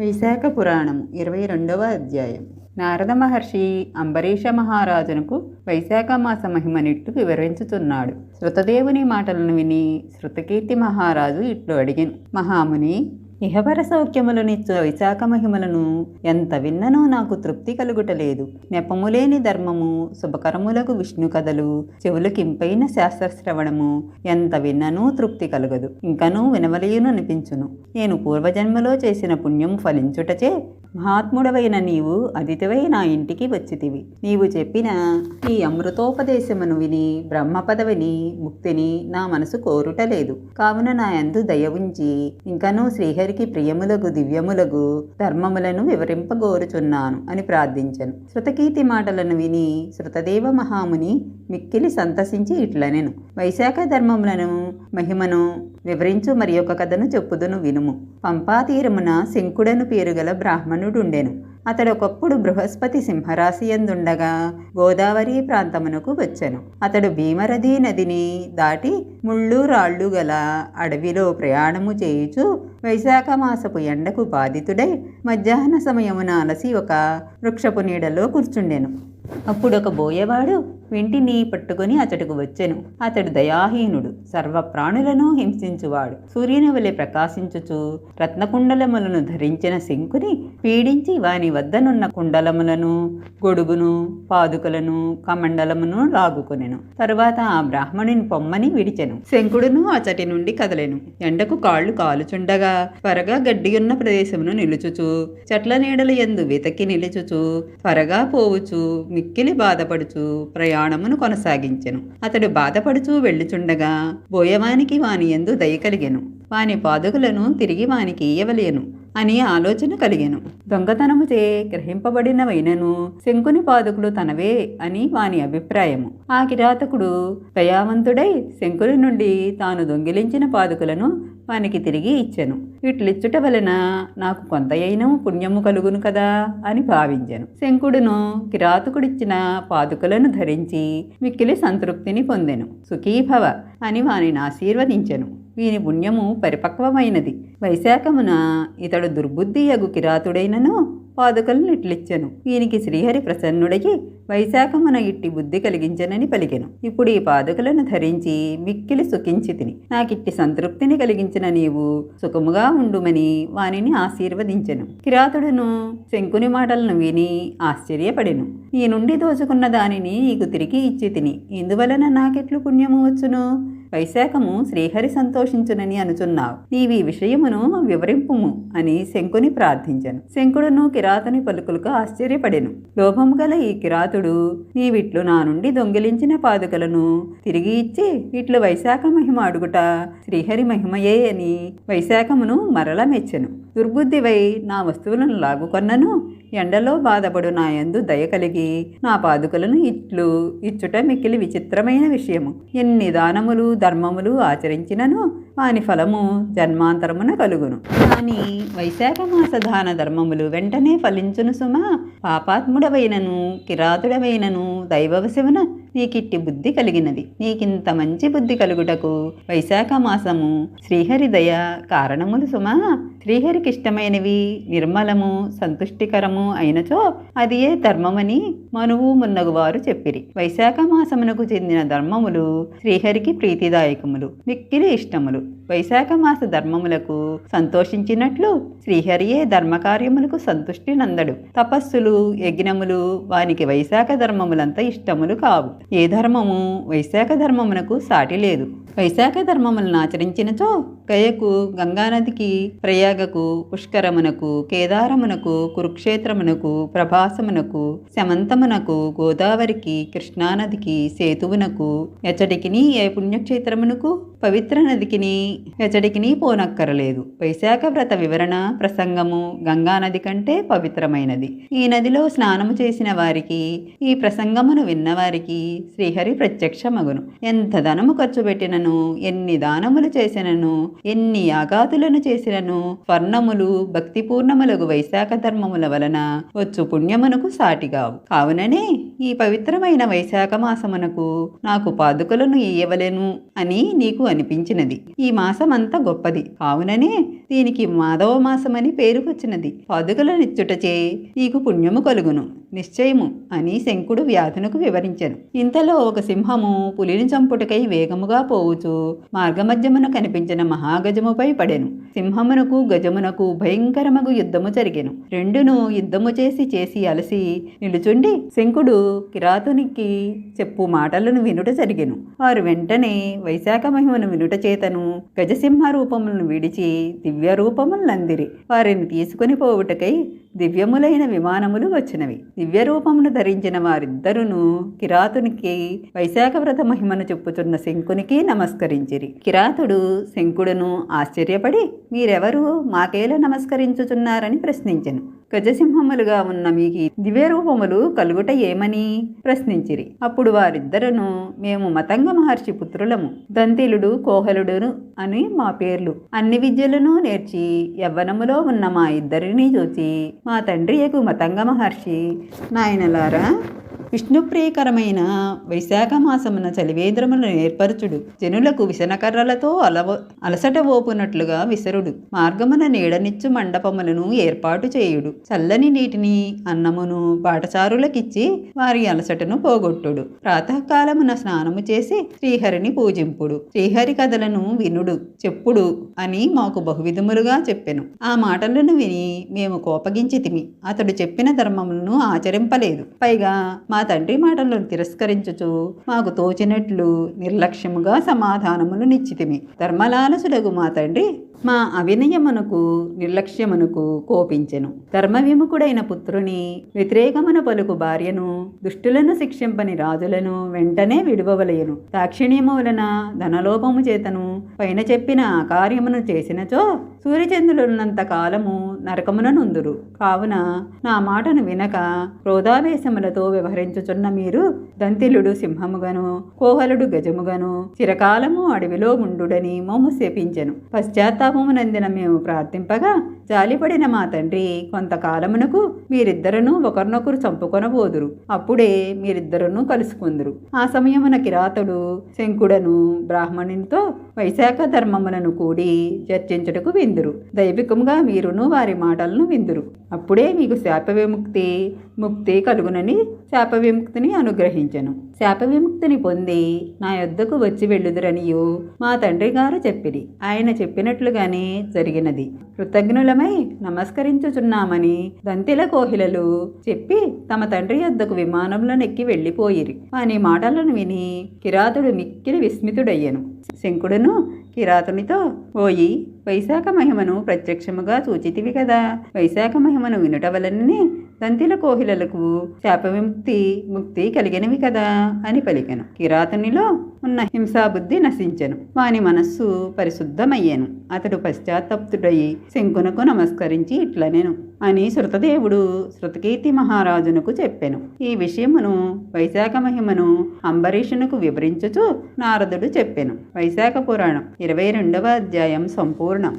వైశాఖ పురాణము ఇరవై రెండవ అధ్యాయం. నారద మహర్షి అంబరీష మహారాజునకు వైశాఖ మాస మహిమనిట్టు వివరించుతున్నాడు. శృతదేవుని మాటలను విని శృతకీర్తి మహారాజు ఇట్లు అడిగిను. మహాముని ఇహపర సౌఖ్యములనిచ్చు వైశాఖ మహిమలను ఎంత విన్ననో నాకు తృప్తి కలుగుటలేదు. నెపములేని ధర్మము శుభకరములకు విష్ణు కథలు చెవులకింపైన శాస్త్రశ్రవణము ఎంత విన్ననూ తృప్తి కలుగదు. ఇంకనూ వినవలేను అనిపించును నేను పూర్వజన్మలో చేసిన పుణ్యం ఫలించుటచే మహాత్ముడవైన నీవు అతిథివై నా ఇంటికి వచ్చితివి. నీవు చెప్పిన ఈ అమృతోపదేశమును విని బ్రహ్మ పదవిని ముక్తిని నా మనసు కోరుటలేదు. కావున నా యందు దయ ఉంచి ఇంకనూ శ్రీహరికి ప్రియములగు దివ్యములగు ధర్మములను వివరింపగోరుచున్నాను అని ప్రార్థించను. శృతకీర్తి మాటలను విని శృతదేవ మహాముని మిక్కిలి సంతసించి ఇట్లనెను. వైశాఖ ధర్మములను మహిమను వివరించు మరి ఒక కథను చెప్పుదును వినుము. పంపాతీరమున శంకుడను పేరుగల బ్రాహ్మణుడుండెను. అతడు ఒకప్పుడు బృహస్పతి సింహరాశి ఎందుండగా గోదావరి ప్రాంతమునకు వచ్చెను. అతడు భీమరథి నదిని దాటి ముళ్ళు రాళ్ళు గల అడవిలో ప్రయాణము చేయుచు వైశాఖ మాసపు ఎండకు బాధితుడై మధ్యాహ్న సమయమున అలసి ఒక వృక్షపు నీడలో కూర్చుండెను. అప్పుడు ఒక బోయవాడు వెంటిని పట్టుకొని అతడుకు వచ్చెను. అతడు దయాహీనుడు. సర్వ ప్రాణులను హింసించువాడు. సూర్యుని వలె ప్రకాశించుచు రత్నకుండలములను ధరించిన శంకుని పీడించి వాని వద్దనున్న కుండలములను గొడుగును పాదుకలను కమండలమును లాగుకొనెను. తరువాత ఆ బ్రాహ్మణుని పొమ్మని విడిచెను. శంకుడును అచటి నుండి కదలెను. ఎండకు కాళ్ళు కాలుచుండగా త్వరగా గడ్డియున్న ప్రదేశమును నిలుచుచు చెట్ల నీడల ఎందు వెతకి నిలుచుచు త్వరగా పోవుచు మిక్కిలి బాధపడుచు ప్రయాణమును కొనసాగించెను. అతడు బాధపడుచూ వెళ్ళుచుండగా బోయవానికి వాని ఎందు దయ కలిగెను. వాని పాదుకులను తిరిగి వానికి ఇయ్యవలేను. అని ఆలోచన కలిగెను. దొంగతనముచే గ్రహింపబడినవైనను శంకుని పాదుకులు తనవే అని వాని అభిప్రాయము. ఆ కిరాతకుడు దయావంతుడై శంకుని నుండి తాను దొంగిలించిన పాదుకులను వానికి తిరిగి ఇచ్చెను. ఇట్లిచ్చుట వలన నాకు కొంతయైనా పుణ్యము కలుగును కదా అని భావించాను. శంకుడును కిరాతకుడిచ్చిన పాదుకలను ధరించి మిక్కిలి సంతృప్తిని పొందెను. సుఖీభవ అని వానిని ఆశీర్వదించెను. వీని పుణ్యము పరిపక్వమైనది. వైశాఖమున ఇతడు దుర్బుద్ధి యగు కిరాతుడైనను పాదుకలను నిట్లిచ్చెను వీనికి శ్రీహరి ప్రసన్నుడయి వైశాఖమున ఇట్టి బుద్ధి కలిగించనని పలికెను. ఇప్పుడు ఈ పాదుకలను ధరించి మిక్కిలి సుఖించి తిని నాకిట్టి సంతృప్తిని కలిగించిన నీవు సుఖముగా ఉండుమని వానిని ఆశీర్వదించెను. కిరాతుడును శంకుని మాటలను విని ఆశ్చర్యపడెను. ఈ నుండి దోచుకున్న దానిని నీకు తిరిగి ఇచ్చి తిని ఇందువలన నాకెట్లు పుణ్యము వచ్చును? వైశాఖము శ్రీహరి సంతోషించునని అనుచున్నావు. నీవి విషయమును వివరింపుము అని శంకుని ప్రార్థించను. శంకుడును కిరాతుని పలుకులకు ఆశ్చర్యపడెను. లోభము గల ఈ కిరాతుడు నీవిట్లు నా నుండి దొంగిలించిన పాదుకలను తిరిగి ఇచ్చి ఇట్లు వైశాఖ మహిమ అడుగుట శ్రీహరి మహిమయే అని వైశాఖమును మరల మెచ్చెను. దుర్బుద్ధివై నా వస్తువులను లాగుకొన్నను. ఎండలో బాధపడు నా యందు దయ కలిగి నా పాదుకలను ఇట్లు ఇచ్చుట మిక్కిలి విచిత్రమైన విషయము. ఎన్ని దానములు ధర్మములు ఆచరించినను వాని ఫలము జన్మాంతరమున కలుగును. కానీ వైశాఖ మాస దాన ధర్మములు వెంటనే ఫలించును సుమా. పాపాత్ముడవైనను కిరాతుడవైనను దైవవశమున నీకిట్టి బుద్ధి కలిగినది. నీకింత మంచి బుద్ధి కలుగుటకు వైశాఖ మాసము శ్రీహరి దయ కారణములు సుమా. శ్రీహరికి ఇష్టమైనవి నిర్మలము సంతుష్టికరము అయినచో అది ఏ ధర్మమని మనువు మున్నగు వారు చెప్పిరి. వైశాఖ మాసమునకు చెందిన ధర్మములు శ్రీహరికి ప్రీతిదాయకములు మిక్కిలి ఇష్టములు. వైశాఖ మాస ధర్మములకు సంతోషించినట్లు శ్రీహరియే ధర్మకార్యములకు సంతుష్టి నందడు. తపస్సులు యజ్ఞములు వానికి వైశాఖ ధర్మములంత ఇష్టములు కావు. ఏ ధర్మము వైశాఖ ధర్మమునకు సాటి లేదు. వైశాఖ ధర్మములను ఆచరించినచో గయకు గంగానదికి ప్రయాగకు పుష్కరమునకు కేదారమునకు కురుక్షేత్రమునకు ప్రభాసమునకు శమంతమునకు గోదావరికి కృష్ణానదికి సేతువునకు ఎచ్చడికిని ఏ పుణ్యక్షేత్రమునకు పవిత్ర నదికిని ఎచ్చడికిని పోనక్కరలేదు. వైశాఖ వ్రత వివరణ ప్రసంగము గంగానది కంటే పవిత్రమైనది. ఈ నదిలో స్నానము చేసిన వారికి ఈ ప్రసంగమును విన్నవారికి శ్రీహరి ప్రత్యక్షమగును. ఎంత ధనము ఖర్చు పెట్టినను చేసినను ఎన్ని దానములు చేసినను ఎన్ని యాగాదులను చేసినను స్వర్ణములు భక్తిపూర్ణములకు వైశాఖ ధర్మముల వలన వచ్చు పుణ్యమునకు సాటిగావు. కావుననే ఈ పవిత్రమైన వైశాఖ మాసమునకు నాకు పాదుకలను ఇయ్యవలెను అని నీకు అనిపించినది. ఈ మాసమంతా గొప్పది. కావుననే దీనికి మాధవ మాసమని పేరు వచ్చినది పాదుకలనిచ్చుటచే నీకు పుణ్యము కలుగును. నిశ్చయము అని శంకుడు వ్యాధునకు వివరించను. ఇంతలో ఒక సింహము పులిని చంపుటకై వేగముగా పోవు పోవుచు మార్గమధ్యమున కనిపించిన మహాగజముపై పడెను. సింహమునకు గజమునకు భయంకరమగు యుద్ధము జరిగెను. రెండును యుద్ధము చేసి చేసి అలసి నిలుచుండి శంకుడు కిరాతునికి చెప్పు మాటలను వినుట జరిగెను. వారు వెంటనే వైశాఖ మహిమను వినుట చేతను గజసింహ రూపములను విడిచి దివ్య రూపములందిరి. వారిని తీసుకుని పోవుటకై దివ్యములైన విమానములు వచ్చినవి. దివ్య రూపమును ధరించిన వారిద్దరును కిరాతునికి వైశాఖ వ్రత మహిమను చెప్పుచున్న శంకునికి నమస్కరించిరి. కిరాతుడు శంకుడును ఆశ్చర్యపడి మీరెవరు? మాకేలా నమస్కరించుచున్నారని ప్రశ్నించెను. గజసింహములుగా ఉన్న మీకు దివ్య రూపములు కలుగుట ఏమని? ప్రశ్నించిరి. అప్పుడు వారిద్దరను మేము మతంగ మహర్షి పుత్రులము. దంతిలుడు కోహలుడును అని మా పేర్లు. అన్ని విద్యలను నేర్చి యవ్వనములో ఉన్న మా ఇద్దరిని చూచి మా తండ్రి యొక్క మతంగ మహర్షి. నాయనలారా విష్ణుప్రియకరమైన వైశాఖ మాసమున చలివేంద్రమును ఏర్పరచుడు. జనులకు విసనకర్రలతో అలవ అలసట ఓపునట్లుగా విసరుడు. మార్గమున నీడనిచ్చు మండపములను ఏర్పాటు చేయుడు. చల్లని నీటిని అన్నమును బాటసారులకిచ్చి వారి అలసటను పోగొట్టుడు. ప్రాతకాలమున స్నానము చేసి శ్రీహరిని పూజింపుడు. శ్రీహరి కథలను వినుడు. చెప్పుడు అని మాకు బహువిధములుగా చెప్పెను. ఆ మాటలను విని మేము కోపగించితిమి. అతడు చెప్పిన ధర్మములను ఆచరింపలేదు. పైగా మా తండ్రి మాటలను తిరస్కరించుచు మాకు తోచినట్లు నిర్లక్ష్యముగా సమాధానములు నిశ్చితిమి ధర్మలాలసుడగు మా తండ్రి మా అవినయమునకు నిర్లక్ష్యమునకు కోపించెను. ధర్మ విముఖుడైన పుత్రుని వ్యతిరేకమున పలుకు భార్యను దుష్టులను శిక్షింపని రాజులను వెంటనే విడువవలయను దాక్షిణ్యము వలన ధనలోపము చేతను పైన చెప్పిన ఆ కార్యమును చేసినచో సూర్యచంద్రులున్నంత కాలము నరకముననుందురు. కావున నా మాటను వినక క్రోధావేశములతో వ్యవహరించుచున్న మీరు దంతిలుడు సింహముగను కోహలుడు గజముగను చిరకాలము అడవిలో ఉండుడని మోము శపించెను. పశ్చాత్తాపమునందిన మేము ప్రార్థింపగా జాలిపడిన మా తండ్రి కొంతకాలమునకు మీరిద్దరను ఒకరినొకరు చంపుకొనబోదురు. అప్పుడే మీరిద్దరును కలుసుకుందురు. ఆ సమయమున కిరాతుడు శంకుడను బ్రాహ్మణునితో వైశాఖ ధర్మములను కూడి చర్చించుటకు విందురు. దైవికంగా మీరును వారి మాటలను విందురు. అప్పుడే మీకు శాప విముక్తి ముక్తి కలుగునని శాప విముక్తిని అనుగ్రహించను. శాప విముక్తిని పొంది నా యొద్దకు వచ్చి వెళ్ళుదురనియు. మా తండ్రి గారు చెప్పిరి. ఆయన చెప్పినట్లుగానే జరిగినది. కృతజ్ఞులమై నమస్కరించుచున్నామని దంతిల కోహిలలు చెప్పి తమ తండ్రి యొద్దకు విమానంలో నెక్కి వెళ్ళిపోయిరి. వాని మాటలను విని కిరాతుడు మిక్కిలి విస్మితుడయ్యను. శంకుడును కిరాతునితో ఓయి వైశాఖ మహిమను ప్రత్యక్షముగా సూచితివి కదా. వైశాఖ మహిమను వినుట వలననే దంతిల కోహిలలకు శాప విముక్తి ముక్తి కలిగినవి కదా అని పలికెను. కిరాతునిలో ఉన్న హింసాబుద్ధి నశించెను. వాని మనస్సు పరిశుద్ధమయ్యాను. అతడు పశ్చాత్తప్తుడై శంకునకు నమస్కరించి ఇట్లనెను అని శృతదేవుడు శృతకీర్తి మహారాజునకు చెప్పెను. ఈ విషయమును వైశాఖ మహిమను అంబరీషునకు వివరించుచు నారదుడు చెప్పెను. వైశాఖ పురాణం ఇరవై రెండవ అధ్యాయం సంపూర్ణం.